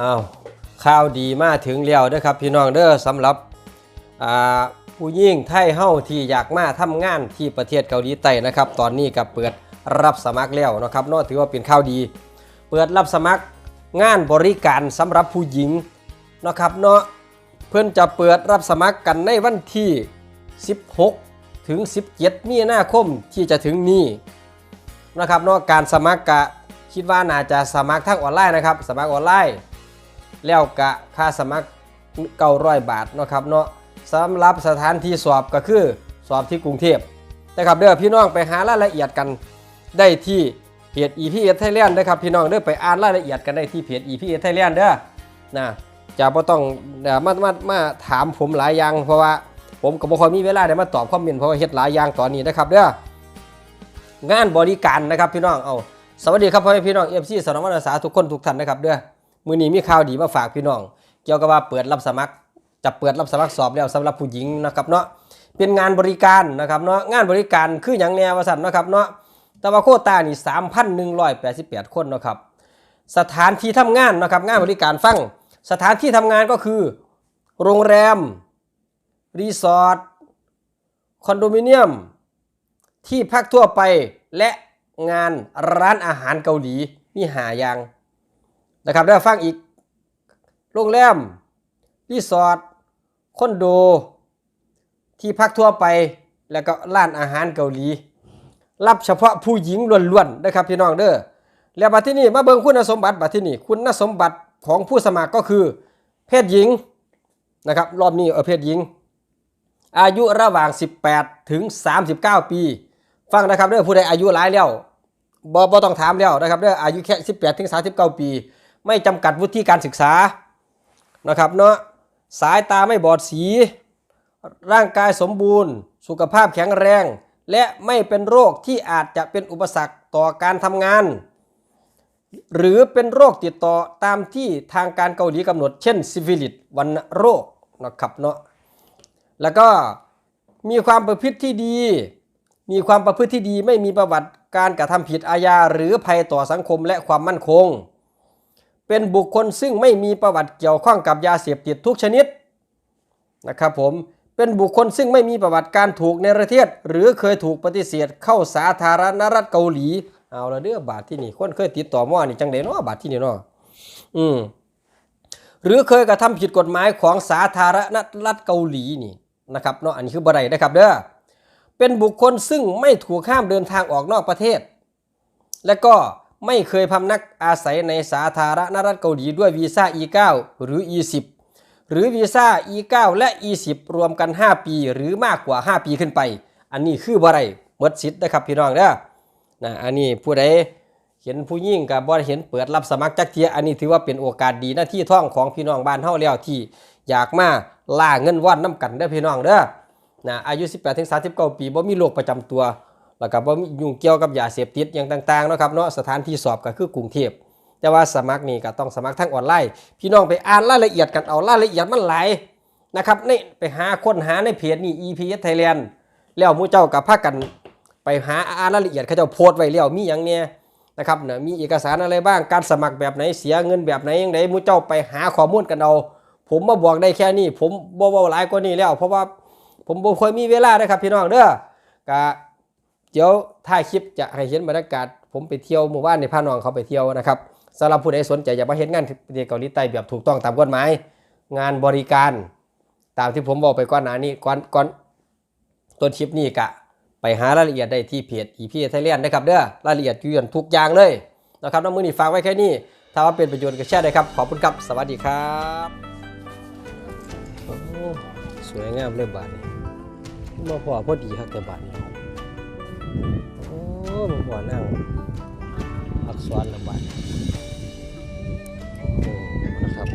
อ้าวข่าวดีมาถึงแล้วเด้อครับพี่น้องเด้อสำหรับอ่าผู้ยิ่งไทยเฮาที่อยากมาทำงานที่ประเทศเกาหลีใต้นะครับ ตอนนี้ก็เปิดรับสมัครแล้วนะครับเนาะถือว่าเป็นข่าวดี เปิดรับสมัครงานบริการสำหรับผู้หญิงนะครับเนาะเพื่อนจะเปิดรับสมัครกันในวันที่ 16 ถึง 17 มีนาคมที่จะถึงนี้นะครับเนาะการสมัครกะคิดว่าน่าจะสมัครทางออนไลน์นะครับ สมัครออนไลน์ แล้วกะค่าสมัคร900บาทเนาะครับเนาะสำหรับสถานที่สอบก็คือสอบที่กรุงเทพนะครับเด้อพี่น้องไปหารายละเอียดกันได้ที่เพจ EPS Thailand นะครับพี่น้องเด้อไปอ่านรายละเอียดกันได้ที่เพจ EPS Thailand เด้อนะจะบ่ต้องมามามาถามผมหลายอย่างเพราะว่าผมก็บ่ค่อยมีเวลาได้มาตอบคอมเมนต์เพราะว่าเฮ็ดหลายอย่างตอนนี้นะครับเด้องานบริการนะครับพี่น้องเอาสวัสดีครับพ่อแม่พี่น้องเอฟซีสนองวันอาสาทุกคนทุกท่านนะครับเด้อ มือนี้มีข่าวดีมาฝากพี่น้อง เกี่ยวกับว่าเปิดรับสมัคร จะเปิดรับสมัครสอบแล้วสำหรับผู้หญิงนะครับเนาะเป็นงานบริการนะครับเนาะงานบริการคืออย่างแนวสันเนะครับเนาะแต่ว่าโควตานี่3,188คนเนาะครับสถานที่ทำงานนะครับงานบริการฟังสถานที่ทำงานก็คือ โรงแรม รีสอร์ทคอนโดมิเนียม ที่พักทั่วไปและงานร้านอาหารเกาหลีมีหาย่าง นะครับได้ฟังอีก โรงแรม รีสอร์ทคอนโด ที่พักทั่วไป แล้วก็ร้านอาหารเกาหลี รับเฉพาะผู้หญิงล้วนๆนะครับพี่น้องเด้อ แล้วบัดที่นี่มาเบิ่งคุณสมบัติบัดที่นี่คุณสมบัติของผู้สมัครก็คือ เพศหญิงนะครับรอบนี้เออเพศหญิง อายุระหว่าง 18 ถึง 39 ปี ฟังนะครับเด้อผู้ใดอายุหลายแล้วบ่บ่ต้องถามแล้วนะครับเด้ออายุแค่ 18 ถึง 39 ปี ไม่จำกัดวุฒิการศึกษานะครับเนาะสายตาไม่บอดสี ร่างกายสมบูรณ์ สุขภาพแข็งแรง และไม่เป็นโรคที่อาจจะเป็นอุปสรรคต่อการทำงาน หรือเป็นโรคติดต่อตามที่ทางการเกาหลีกำหนด เช่นซิฟิลิสวัณโรคนะครับเนาะแล้วก็มีความประพฤติที่ดี มีความประพฤติที่ดีไม่มีประวัติการกระทำผิดอาญาหรือภัยต่อสังคมและความมั่นคง เป็นบุคคลซึ่งไม่มีประวัติเกี่ยวข้องกับยาเสพติดทุกชนิดนะครับผมเป็นบุคคลซึ่งไม่มีประวัติการถูกในประเทศ หรือเคยถูกปฏิเสธเข้าสาธารณรัฐเกาหลีเอาละเด้อบาทที่นี่คนเคยติดต่อมอนี่จังไดเนาะบาทที่นี่เนาะอืมหรือเคยกระทำผิดกฎหมายของสาธารณรัฐเกาหลีนี่นะครับเนาะอันนี้คือบ่ได้นะครับเด้อเป็นบุคคลซึ่งไม่ถูกห้ามเดินทางออกนอกประเทศ และก็ ไม่เคยพำนักอาศัยในสาธารณรัฐเกาหลีด้วยวีซ่า E9 หรือ E10 หรือวีซ่า E9 และ E10 รวมกัน 5 ปี หรือมากกว่า 5 ปีขึ้นไป อันนี้คือบ่ได้หมดสิทธิ์นะครับพี่น้องเด้อนะอันนี้ผู้ใดเห็นผู้ยิ่งกับบ่เห็นเปิดรับสมัครจักเทียอันนี้ถือว่าเป็นโอกาสดีหน้าที่ท่องของพี่น้องบ้านเฮาแล้วที่อยากมาล่าเงินว่อนน้ำกันเด้อพี่น้องเด้อนะอายุ 18ถึง39 ปีบ่มีโรคประจำตัว แล้วก็บ่มียุ่งเกี่ยวกับยาเสพติดอย่างต่างๆเนาะครับเนาะสถานที่สอบก็คือกรุงเทพแต่ว่าสมัครนี่ก็ต้องสมัครทางออนไลน์ พี่น้องไปอ่านรายละเอียดกันเอารายละเอียดมันหลายนะครับนี่ไปหาค้นหาในเพจนี่ EPS Thailand แล้วมู่เจ้ากับพากันไปหาอ่านรายละเอียดเขาเจ้าโพสต์ไว้แล้วมีหยังเนี่ยนะครับเนี่ยมีเอกสารอะไรบ้างการสมัครแบบไหนเสียเงินแบบไหนยังไงมูเจ้าไปหาข้อมูลกันเอาผมมาบอกได้แค่นี้ ผมบ่เว้าหลายกว่านี้แล้ว เพราะว่าผมบ่ค่อยมีเวลานะครับพี่น้องเด้อกะ เดี๋ยวถ่าคลิปจะให้เห็นบรรยากาศ ผมไปเที่ยวหมู่บ้านในพาน้องเขาไปเที่ยวนะครับสำหรับผู้ใดสนใจอยากมาเห็นงานประเทศเกาหลีใต้แบบถูกต้องตามกฎหมายงานบริการ ตามที่ผมบอกไปก่อนหน้านี้ก่อนก่อนต้นคลิปนี้กะ ไปหารายละเอียดได้ที่เพจ EP Thailand นะครับเด้อรายละเอียดยู่ทุกอย่างเลยนะครับน้องมือนี่ฝากไว้แค่นี้ ถ้าว่าเป็นประโยชน์ก็แชร์ได้ครับ ขอบคุณครับ สวัสดีครับสวยงามเลยบาทนี้มาพอพอดีครับแต่บาทนี้ โอ้มาพอนั่งอักษรลำบากโอ้นะครับ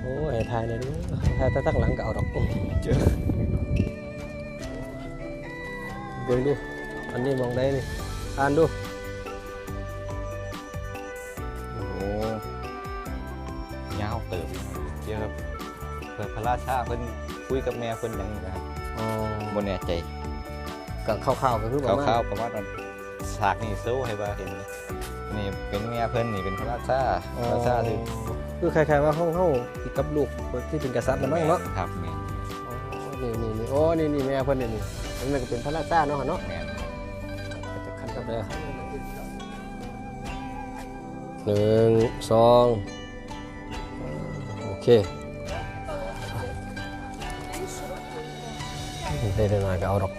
โอ้ยถ่ายเลยดูถ่ายแต่ตั้งหลังก็เอาดอกเจอเบิ่งดู อันนี้มองได้นี่อ่านดูโอ้โหยาวเติบเยอะครับเปิดพระราชาเพิ่นคุยกับแม่เพิ่นหยังนี่นะครับ อ๋อบ่แน่ใจกับข้าวๆก็คือประมาณคร่าวๆประมาณนั้นฉากนี้โซ่ให้ว่าเห็นนี่เป็นแม่เพิ่นนี่เป็นพระราชาพระราชาที่คือใครๆว่าห้องเฮาที่กับลูกที่เป็นกษัตริย์นะมั้งเนาะครับแม่อ๋อนี่นี่นี่โอ้นี่นี่แม่เพิ่นนี่นี่อันนั้นก็เป็นพระราชาเนาะเนาะแม่จะคันกับเด้อหนึ่งสองโอเค ได้ได้หน่อยก็เอาดอ